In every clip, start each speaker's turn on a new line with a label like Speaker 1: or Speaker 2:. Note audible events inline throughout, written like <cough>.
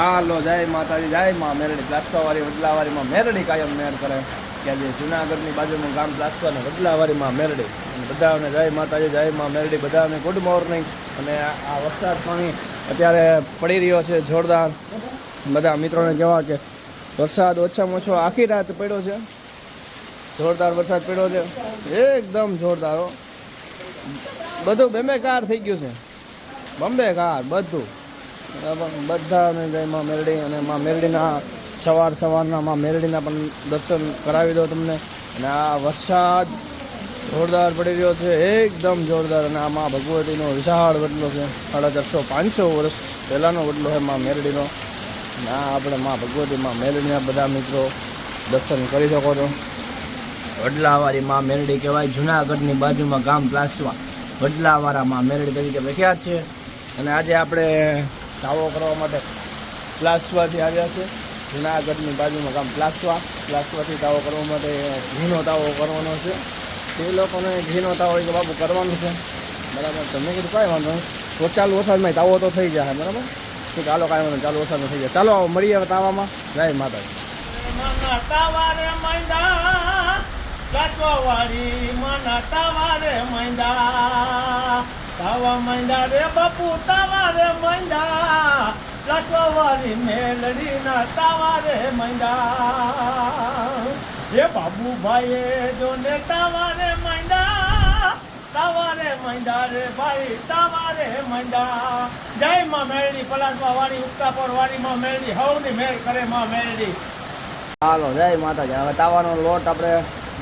Speaker 1: હાલો, જય માતાજી, જય માં મેરડી. પ્લાસ્ટાવાળી વડલાવાળીમાં મેરડી કાયમ મેર કરે. કે જે જુનાગઢની બાજુનું ગામ પ્લાસ્ટા અને વડલાવાળીમાં મેરડી. અને બધાને જય માતાજી, જય માં મેરડી. બધાને ગુડ મોર્નિંગ અને આ વરસાદ પાણી અત્યારે પડી રહ્યો છે જોરદાર. બધા મિત્રોને કહેવા કે વરસાદ ઓછામાં ઓછો આખી રાત પડ્યો છે. જોરદાર વરસાદ પડ્યો છે. એકદમ જોરદાર. બધું બેમેકાર થઈ ગયું છે. બોમ્બે કાર બધું. બરાબર. બધાને જય માં મેરડી અને માં મેરડીના સવાર સવારના માં મેરડીના પણ દર્શન કરાવી દો તમને. અને આ વરસાદ જોરદાર પડી રહ્યો છે, એકદમ જોરદાર. અને આ માં ભગવતીનો વિશાળ વડલો છે, સાડા ચારસો પાંચસો વર્ષ પહેલાંનો વડલો છે માં મેરડીનો. આ આપણે માં ભગવતી, માં મેરડીના બધા મિત્રો દર્શન કરી શકો છો. વડલાવાળી માં મેરડી કહેવાય, જુનાગઢની બાજુમાં ગામ પ્લાસ્ટવા વડલાવાળા માં મેરડી તરીકે પ્રખ્યાત છે. અને આજે આપણે દાવો કરવા માટે પ્લાસ્ટવાથી આવ્યા છે. જુનાગઢની બાજુમાં ગામ પ્લાસવા. પ્લાસ્ટવાથી દાવો કરવા માટે ઘીનો તાવો કરવાનો છે. તે લોકોને ઘીનો દાવો હોય કે બાબુ કરવાનું છે. બરાબર તમે કીધું કાંઈ વાંધો નહીં. તો ચાલુ વરસાદમાં દાવો તો થઈ જાય બરાબર? તો ચાલો કાંઈ વાંધો ચાલુ વરસાદમાં થઈ જાય ચાલો મળીએ તાવામાં. જય માતાજી.
Speaker 2: તાવા મૈંદા રે બાપુ તાવારે મૈંદા મેળડી ના તાવારે મંડા એ બાબુભાઈએ જોને તાવારે મંડા તાવારે મંડા રે ભાઈ, તાવારે મંડા જય માં મેળડી પલાસવા વાળી ઉત્તાપર વાળી માં મેળડી હવની મેળ કરે માં મેળડી
Speaker 1: હાલો, જય માતાજી. હવે તાવાનો લોટ આપણે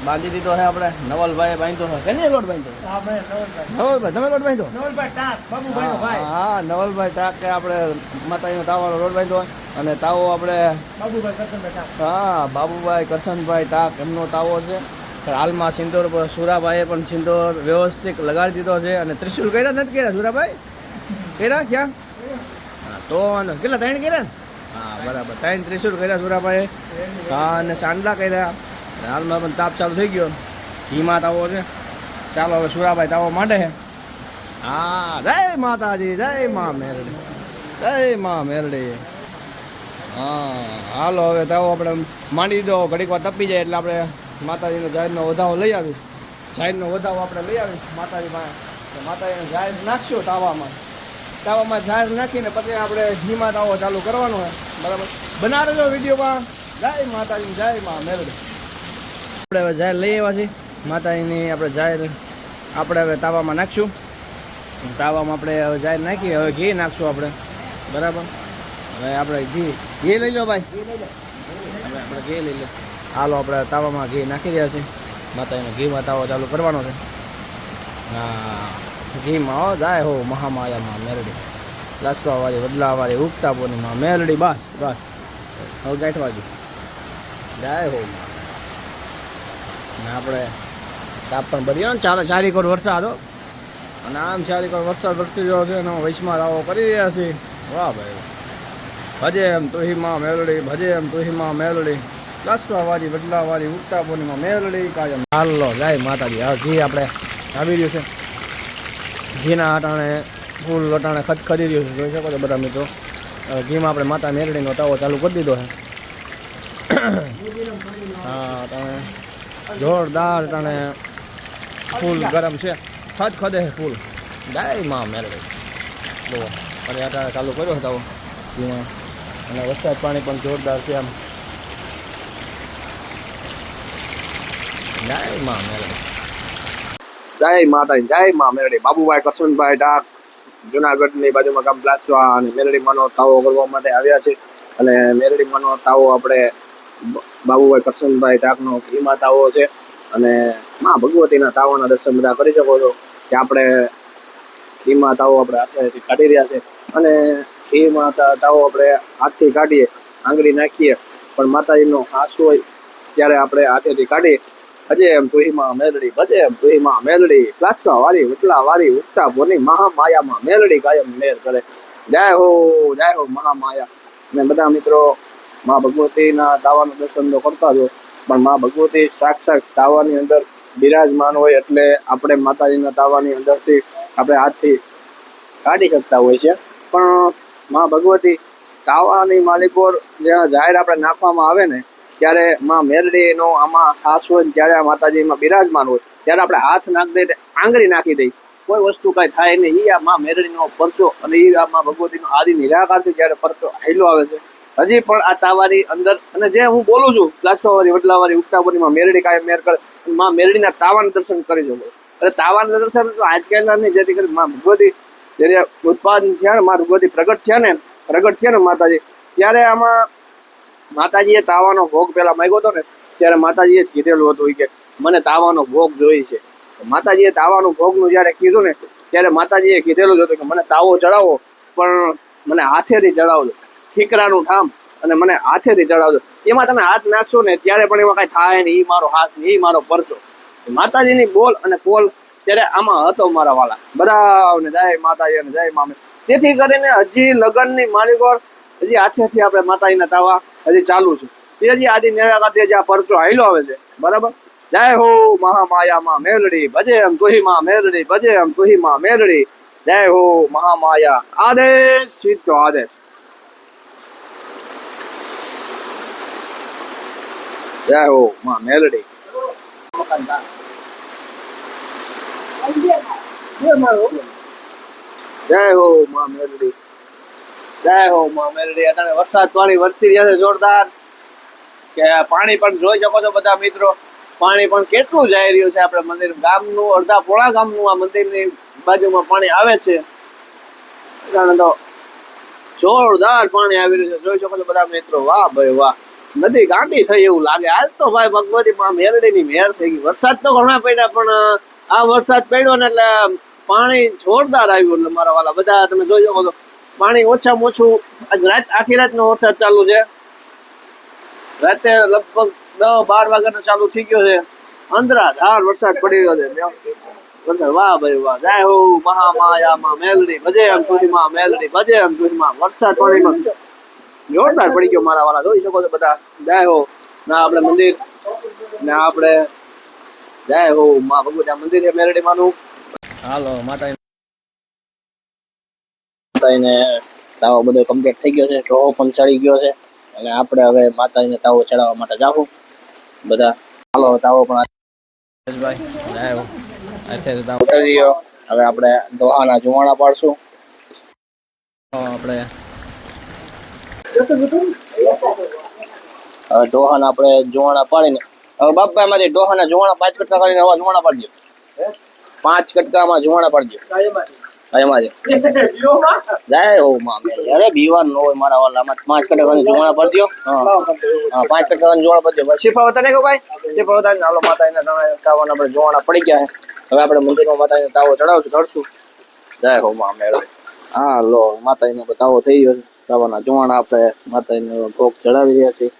Speaker 1: બાંધી દીધો છે આપણે. નવલભાઈએ બાંધ્યો છે કેની લોટ બાંધ્યો?
Speaker 2: નવલભાઈ.
Speaker 1: નવલભાઈ તમે લોટ બાંધ્યો?
Speaker 2: નવલભાઈ ભાઈ.
Speaker 1: હા નવલભાઈ ટાક કે આપણે માતાજીનો તાવાનો લોટ બાંધ્યો અને તાવો આપણે હા બાબુભાઈ કરશનભાઈ ટાક એમનો તાવો છે. હાલમાં સિંદોર પર સુરાભાઈએ પણ સિંદોર વ્યવસ્થિત લગાડી દીધો છે. અને ત્રિશુલ કર્યા નથી કર્યા સુરાભાઈ? કર્યા ક્યાં? હા તો વાંધો કેટલા ત્રણ કર્યા? હા બરાબર. ત્રણ ત્રિશુલ કર્યા સુરાભાઈએ. હા અને સાંડલા કર્યા. હાલમાં પણ તાપ ચાલુ થઈ ગયો. ઘીમાં તાવો છે. ચાલો હવે સુરાભાઈ તાવો માંડે હા, જય માતાજી, જય મા મેરડી. જય મા મેરડી. હા, હાલો હવે તાવો આપણે માંડી દો. ઘડીક વાર તપી જાય એટલે આપણે માતાજીનો જાહેરનો વધાવો લઈ આવીશ. જાહેરનો વધાવો આપણે લઈ આવીશ માતાજી પાસે. માતાજીને જાહેર નાખશું તાવામાં. તાવામાં જાહેર નાખીને પછી આપણે ઘીમાં તાવો ચાલુ કરવાનો હોય બરાબર? બના વિડીયોમાં. જય માતાજી, જય મા મેરડી. આપણે હવે જાહેર લઈ આવ્યા છીએ. માતાજીની આપણે જાહેર આપણે હવે તાવામાં નાખશું. તાવામાં આપણે હવે જાહેર નાખી હવે ઘી નાખશું આપણે. બરાબર? હવે આપણે ઘી ઘી લઈ લો ભાઈ. આપણે આપણે ઘી લઈ લો. હાલો આપણે તાવામાં ઘી નાખી રહ્યા છીએ. માતાજીનો ઘીમાં તાવો ચાલુ કરવાનો છે. હા ઘીમાં હો જાય હો મહામાયામાં મેરડી. લાસવાવાળી વડલાવાળી ઉગતા બોનીમાં મેરડી બસ બસ. હવે ગાંઠવાજી જાય હો અને આપણે તાપ પણ બધી ને. ચારી કોર વરસાદ હો. અને આમ ચારી કોર વરસાદ વરસી રહ્યો છે અને વૈશમાં રાવો કરી રહ્યા છીએ. વાહ ભાઈ ભજે એમ તુહીમાં મેલડી, ભજે એમ તુહીમાં મેલડી. લાસવાવાળી વડલાવાળી ઉગતા પૂર્ણિમા મેલડી કાયમ. હાલો, જાય માતાજી. હા, ઘી આપણે આવી રહ્યું છે. ઘીના અટાણે, ફૂલ અટાણે ખદખદી રહ્યું છે. જોઈ શકો છો બધા મિત્રો. ઘીમાં આપણે માતા મેરડીનો તાવો ચાલુ કરી દીધો છે. <coughs> હા, અટાણે જોરદાર તને ફૂલ ગરમ છે. ખદ ખદે છે ફૂલ. ડાયમાં મેરડી જુઓ અને અટાણે ચાલુ કર્યો હતો. તાવો અને વરસાદ પાણી પણ જોરદાર છે આમ. જય માં મેરડી જય માતા જય માં મેરડી બાબુભાઈ કરશનભાઈ ડાક જુનાગઢની બાજુમાં ગામ પ્લાસ્ટવા અને મેરડી માનો તાવો કરવા માટે આવ્યા છે. અને મેરડી માનો તાવો આપણે બાબુભાઈ કરશનભાઈ ટાકનો ઘીમાં તાવો છે. અને મા ભગવતીના તાવાના દર્શન બધા કરી શકો છો, કે આપણે ઘીમાં તાવો આપણે હાથેથી કાઢી રહ્યા છે. અને ઘીમાં માતા તાવો આપણે હાથથી કાઢીએ, આંગળી નાખીએ, પણ માતાજીનો હાથ હોય ત્યારે આપણે હાથેથી કાઢીએ. અજે એમ તુહીમાં મેલડી, ભજે એમ તુહીમાં મેલડી પ્લાસ્ટા વાળી ઉટલા વાળી ઉઠતા બોની મહામાયામાં મેલડી કાયમ મેર કરે. જય હો જય હો, મહામાયા. અને બધા મિત્રો મા ભગવતીના દાવાનું દર્શન તો કરતા જ પણ મા ભગવતી સાક્ષાત દાવાની અંદર બિરાજમાન હોય એટલે આપણે માતાજીના દાવાની અંદરથી આપણે હાથથી કાઢી શકતા હોય છે. પણ મા ભગવતી તાવાની માલિકો જ્યાં જાહેર આપણે નાખવામાં આવે ને, ત્યારે માં મેરડીનો આમાં ખાસ હોય ને ત્યારે આ માતાજીમાં બિરાજમાન હોય. ત્યારે આપણે હાથ નાખી દઈએ આંગળી નાખી દઈએ કોઈ વસ્તુ કાંઈ થાય નહીં. એ આ માં મેરડીનો પરચો અને એ આ માં ભગવતીનો આદિ નિરાકારથી જ્યારે પરચો હેલો આવે છે. હજી પણ આ તાવાની અંદર, અને જે હું બોલું છું લાસવાવાળી વડલાવાળી ઉગતાવાળીમાં મેરડી કાયમ મેર કરે, માં મેરડીના તાવાના દર્શન કરી જવું. એટલે તાવાના દર્શન તો આજકાલના નહીં, જેથી કરી માં ભગવતી જ્યારે ઉત્પાદન થયા ને, માં ભગવતી પ્રગટ થયા ને, પ્રગટ થયા ને માતાજી, ત્યારે આમાં માતાજીએ તાવાનો ભોગ પહેલા માગ્યો હતો ને, ત્યારે માતાજીએ જ કીધેલું હતું કે મને તાવાનો ભોગ જોઈએ છે. માતાજીએ તાવાનું ભોગનું જ્યારે કીધું ને, ત્યારે માતાજીએ કીધેલું જ હતું કે મને તાવો ચડાવો, પણ મને હાથેથી ચડાવજો. ઠીકરાનું ઠામ અને મને હાથેથી ચડાવજો એમાં તમે હાથ નાખશો ને ત્યારે પણ એમાં કાંઈ થાય નહીં મારો હાથ નહીં મારો પરચો. માતાજીની બોલ અને કોલ ત્યારે આમાં હતો મારા વાલા બરાબર જય માતાજી અને જય મામે. તેથી કરીને હજી લગ્નની માલિકોળ હજી હાથેથી આપણે માતાજીના તાવા હજી ચાલુ છે. તે હજી આદિ નિરાકારથી જે આ પરચો હાઈલો આવે છે. બરાબર? જય હો મહામાયા માં મેલડી ભજે એમ તુહી માં મેલડી ભજે એમ તુહી માં મેલડી જય હો મહામાયા. આદેશ, સીધો આદેશ. જય હો માં મેલડી. જય હો માં મેલડી. જય હો માં મેલડી. અત્યારે વરસાદ પાણી વરસી રહ્યા છે, જોરદાર. કે પાણી પણ જોઈ શકો છો બધા મિત્રો. પાણી પણ કેટલું જઈ રહ્યું છે આપણે મંદિર ગામનું, અડધા પોળા ગામનું આ મંદિરની બાજુમાં પાણી આવે છે. જોરદાર પાણી આવી રહ્યું છે. જોઈ શકો છો બધા મિત્રો. વાહ ભાઈ વાહ. નદી ગાંડી થઈ એવું લાગે. આજ તો ભાઈ ભગવતી માં મેરડીની મેર થઈ ગઈ. વરસાદ તો ઘણા પડ્યા, પણ આ વરસાદ પડ્યો ને એટલે પાણી જોરદાર આવ્યું એટલે મારા વાલા. બધા તમે જોઈ શકો પાણી ઓછામાં ઓછું આજ રાત, આખી રાતનો વરસાદ ચાલુ છે. રાતે લગભગ દસ બાર વાગ્યાનો ચાલુ થઈ ગયો છે. અંધરાધાર વરસાદ પડી રહ્યો છે. વાહ ભાઈ વાહ. જય હો મહામાયામાં મેલડી, ભજે એમ સુધીમાં મેલડી, ભજે એમ સુધીમાં વરસાદ વરસાદ પાણીમાં. જોરદાર પડી ગયો મારા વાળા જોઈ શકો છો બધા જય હો ના આપણે મંદિર ને આપણે જય હો મા ભગવતી આ મંદિર છે મેલડી માનું. હાલો માતા માતાજીને તાવો બધો કમ્પ્લીટ થઈ ગયો છે ટોહો પણ ચડી ગયો છે. અને આપણે હવે માતાજીને તાવો ચડાવવા માટે જાવું. બધા હાલો તાવો પણ હવે આપણે દોહાના જુવાણા પાડશું. આપણે ડોહાના આપણે જુવાણા પાડીને હવે બાપા એમાંથી ડોહાના જુવાણા પાંચ કટકા કરીને હવે જુવાણા પાડજો પાંચ કટકામાં જુવાણા પાડજો હા, એમાંથી. જય હો માં મેરી. અરે બીવાન નો હોય મારા વાલા આમાં પાંચ કટકાની જુવાણા પાડજો હા. હા પાંચ કટકાની જુવાણા પાડજો બસ. શીફા વતાને કહો ભાઈ. શીફા વતાને હાલો માતાજીના તમે તાવાના આપણે જુવાણા પડી ગયા છે. હવે આપણે મંદિરમાં માતાજીને તાવો ચડાવશું ચડશું. જય હો માં મેળવે હા લો માતાજીનો તાવો થઈ ગયો છે. તાવાના જુવાણ આપણે માતાજીને ભોગ ચડાવી રહ્યા છીએ.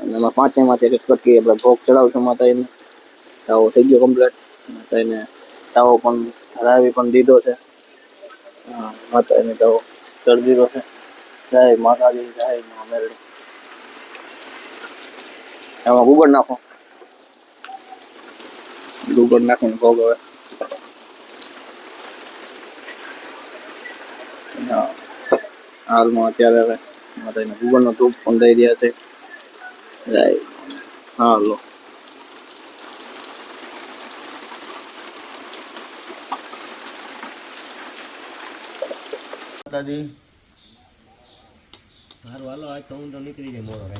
Speaker 1: અને એમાં પાંચેયમાંથી એક એક કટકી આપણે ભોગ ચડાવશું માતાજીને. તાવો થઈ ગયો કમ્પ્લીટ માતાજીને તાવો પણ હરાવી પણ દીધો છે. માતાજીને તાવો ચડી દીધો છે. જય માતાજી, જય મા એમાં ગુગળ નાખો. ગુગળ નાખીને ભોગ હવે હા હાલમાં અત્યારે હવે માતાજીને ગુગળનો ધૂપ પણ દઈ રહ્યા છે. જય. હા લો.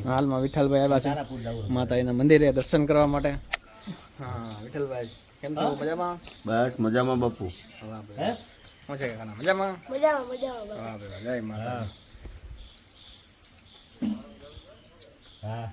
Speaker 1: હાલમાં વિઠ્ઠલભાઈ આવ્યા છે. માતાજીના મંદિરે દર્શન કરવા માટે. હા વિઠ્ઠલભાઈ. કેમ છો? મજામાં?
Speaker 3: બસ મજામાં બાપુ.
Speaker 1: ભાઈ શું છે કાકા મજામાં?
Speaker 4: મજામાં મજામાં
Speaker 1: હા ભાઈ જય માતા
Speaker 2: હા.